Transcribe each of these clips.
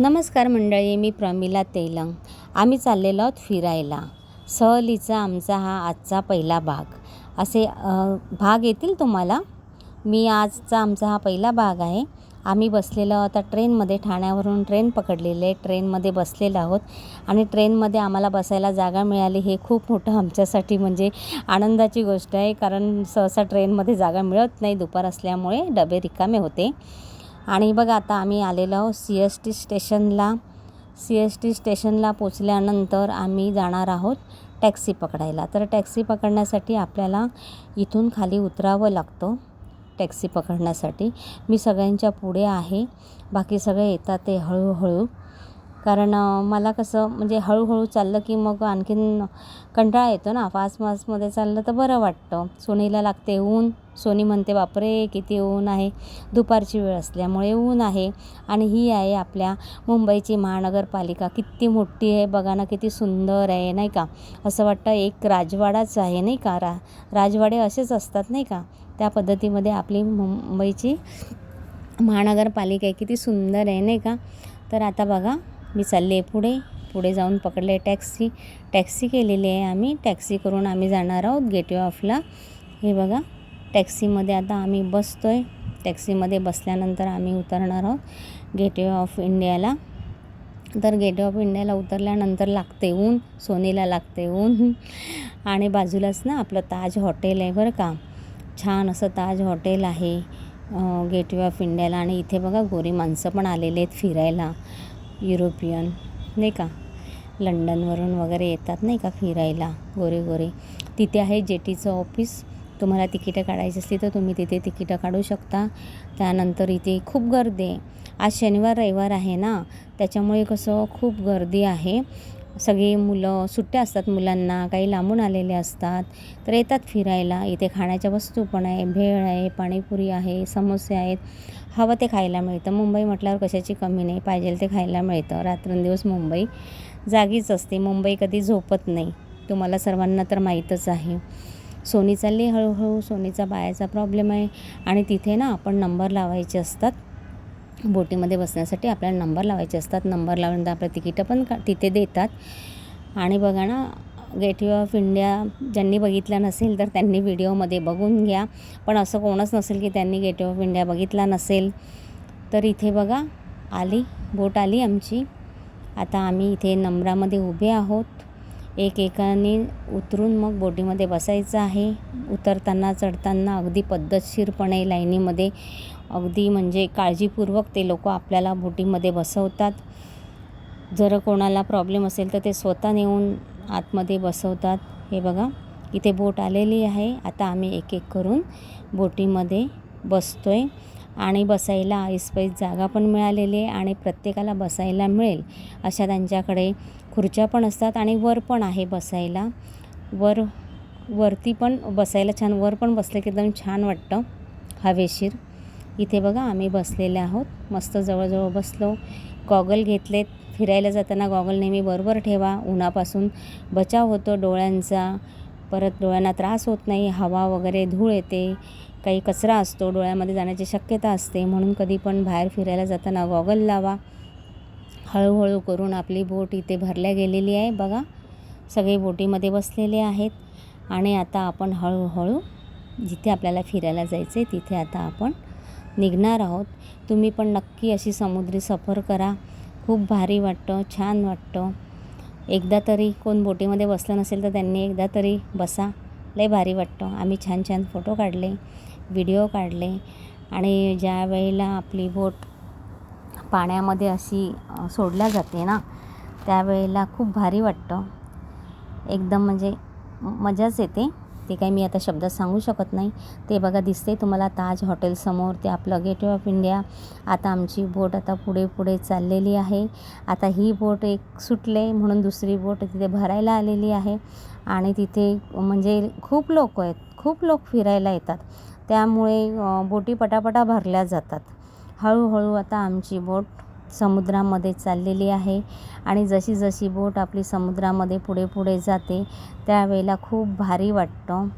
नमस्कार मंडळी मी प्रमिला तेलंग. आम्ही चाललेलो आहोत फिरायला. सहलीचा आमचा हा आजचा पहिला भाग. असे भाग येतील तुम्हाला? मी आजचा आमचा हा पहिला भाग आहे. आम्ही बसलेलो आता ट्रेनमध्ये. ठाण्यावरून ट्रेन पकडलेली आहे. ट्रेनमध्ये बसलेलो आहोत. आणि ट्रेनमध्ये आम्हाला बसायला जागा मिळाली. हे खूप मोठं आमच्यासाठी म्हणजे आनंदाची गोष्ट आहे. कारण सहसा ट्रेनमध्ये जागा मिळत नाही. दुपार असल्यामुळे डबे रिकामे होते. आणि बघा आता आम्ही आलेलो आहोत सी एस टी स्टेशनला. सी एस टी स्टेशनला पोचल्यानंतर आम्ही जाणार आहोत टॅक्सी पकडायला. तर टॅक्सी पकडण्यासाठी आपल्याला इथून खाली उतरावं लागतं टॅक्सी पकडण्यासाठी. मी सगळ्यांच्या पुढे आहे. बाकी सगळे येतात ते हळूहळू. कारण मला कसं म्हणजे हळूहळू चाललं की मग आणखीन कंटाळा येतो ना. फास्ट फास्टमध्ये चाललं तर बरं वाटतं. सोनीला लागते ऊन. सोनी म्हणते बापरे किती ऊन आहे. दुपारची वेळ असल्यामुळे ऊन आहे. आणि ही आहे आपल्या मुंबईची महानगरपालिका. किती मोठी आहे बघा ना किती सुंदर आहे नाही का? असं वाटतं एक राजवाडाच आहे नाही का? रा राजवाडे असेच असतात नाही का? त्या पद्धतीमध्ये आपली मुंबईची महानगरपालिका आहे. किती सुंदर आहे नाही का? तर आता बघा मी चालले पुढे. पुढे जाऊन पकडले टॅक्सी. टॅक्सी केलेली आहे आम्ही. टॅक्सी करून आम्ही जाणार आहोत गेटवे ऑफला. हे बघा टॅक्सीमध्ये आता आम्ही बसतो आहे टॅक्सीमध्ये बसल्यानंतर आम्ही उतरणार आहोत गेटवे ऑफ इंडियाला. तर गेटवे ऑफ इंडियाला उतरल्यानंतर लागते ऊन सोनीला लागते ऊन. आणि बाजूलाच ना आपलं ताज हॉटेल आहे बरं का. छान असं ताज हॉटेल आहे गेटवे ऑफ इंडियाला. आणि इथे बघा गोरी माणसं पण आलेले आहेत फिरायला. युरोपियन नाही का? लंडनवरून वगैरे येतात नाही का फिरायला गोरे गोरे. तिथे आहे जेटीचं ऑफिस. तुम्हाला तिकीटं काढायची असली तर तुम्ही तिथे तिकीटं काढू शकता. त्यानंतर इथे खूप गर्दी आहे. आज शनिवार रविवार आहे ना? त्याच्यामुळे कसं खूप गर्दी आहे. सगळी मुलं सुट्ट्या असतात मुलांना काही लांबून आलेले असतात. तर येतात फिरायला. इथे खाण्याच्या वस्तू पण आहे भेळ आहे पाणीपुरी आहे समोसे आहेत. हवं ते खायला मिळतं. मुंबई म्हटल्यावर कशाची कमी नाही. पाहिजे ते खायला मिळतं. रात्रंदिवस मुंबई जागीच असते. मुंबई कधी झोपत नाही. तुम्हाला सर्वांना तर माहीतच आहे. सोनी चालली हळूहळू सोनीचा बायाचा प्रॉब्लेम आहे. आणि तिथे ना आपण नंबर लावायचे असतात. बोटीमध्ये बसण्यासाठी आपल्याला नंबर लावायचे असतात. नंबर लावल्यानंतर आपलं तिकीटं पण का तिथे देतात. आणि बघा ना गेटवे ऑफ इंडिया ज्यांनी बघितला नसेल तर त्यांनी व्हिडिओमध्ये बघून घ्या. पण असं कोणच नसेल की त्यांनी गेटवे ऑफ इंडिया बघितला नसेल. तर इथे बघा आली बोट आली आमची. आता आम्ही इथे नंबरामध्ये उभे आहोत. एक एकाने उतरून मग बोटीमध्ये बसायचं आहे. उतरताना चढताना अगदी पद्धतशीरपणे लाईनीमध्ये अगदी म्हणजे काळजीपूर्वक ते लोक आपल्याला बोटीमध्ये बसवतात. जर कोणाला प्रॉब्लेम असेल तर ते स्वतः नेऊन आतमध्ये बसवतात. हे बघा इथे बोट आलेली आहे. आता आम्ही एक एक करून बोटीमध्ये बसतो आहे आणि बसायला ऐसपैस जागा पण मिळालेली आहे आणि प्रत्येकाला बसायला मिळेल अशा त्यांच्याकडे खुर्च्या पण असतात आणि वर पण आहे बसायला. वर वरती पण बसायला छान वर पण बसले की एकदम छान वाटतं हवेशीर. इथे बघा आम्ही बसलेले आहोत. मस्त जवळजवळ बसलो. गॉगल घेतलेत. फिरायला जाताना गॉगल नेहमी बरोबर ठेवा. उन्हापासून बचाव होतो डोळ्यांचा. परत डोळ्यांना त्रास होत नाही. हवा वगैरे धूळ येते. काही कचरा असतो. डोळ्यामध्ये जाण्याची शक्यता असते. म्हणून कधी पण बाहेर फिरायला जाताना गॉगल लावा. हळूहळू करून आपली बोट इथे भरल्या गेलेली आहे. बघा सगळे बोटीमध्ये बसलेले आहेत. आणि आता आपण हळूहळू जिथे आपल्याला फिरायला जायचं आहे तिथे आता आपण निघणार आहोत. तुम्ही पण नक्की अशी समुद्री सफर करा. खूप भारी वाटतं छान वाटतं. एकदा तरी कोण बोटीमध्ये बसलं नसेल तर त्यांनी एकदा तरी बसा. लय भारी वाटतं. आम्ही छान छान फोटो काढले व्हिडिओ काढले. आणि ज्या वेळेला आपली बोट पाण्यामध्ये अशी सोडल्या जाते ना त्यावेळेला खूप भारी वाटतं. एकदम म्हणजे मजाच येते. ते काही मी आता शब्दात सांगू शकत नाही. ते बघा दिसते तुम्हाला ताज हॉटेलसमोर ते आपलं गेटवे ऑफ इंडिया. आता आमची बोट आता पुढे पुढे चाललेली आहे. आता ही बोट एक सुटले म्हणून दुसरी बोट तिथे भरायला आलेली आहे. आणि तिथे म्हणजे खूप लोक आहेत. खूप लोक फिरायला येतात. त्यामुळे बोटी पटापटा भरल्या जातात. हळूहळू आता आमची बोट समुद्रामध्ये चाललेली आहे. आणि जशी जशी बोट आपली समुद्रामध्ये पुढे पुढे जाते त्यावेळेला खूप भारी वाटतं.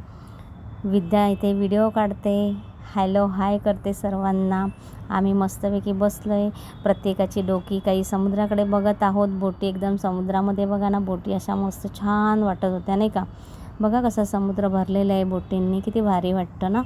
विद्या इथे व्हिडिओ काढते. हॅलो हाय करते सर्वांना. आम्ही मस्तपैकी बसलो आहे प्रत्येकाची डोकी काही समुद्राकडे बघत आहोत. बोटी एकदम समुद्रामध्ये बघा ना बोटी अशा मस्त छान वाटत होत्या नाही का? बघा कसा समुद्र भरलेला आहे बोटींनी. किती भारी वाटतं ना?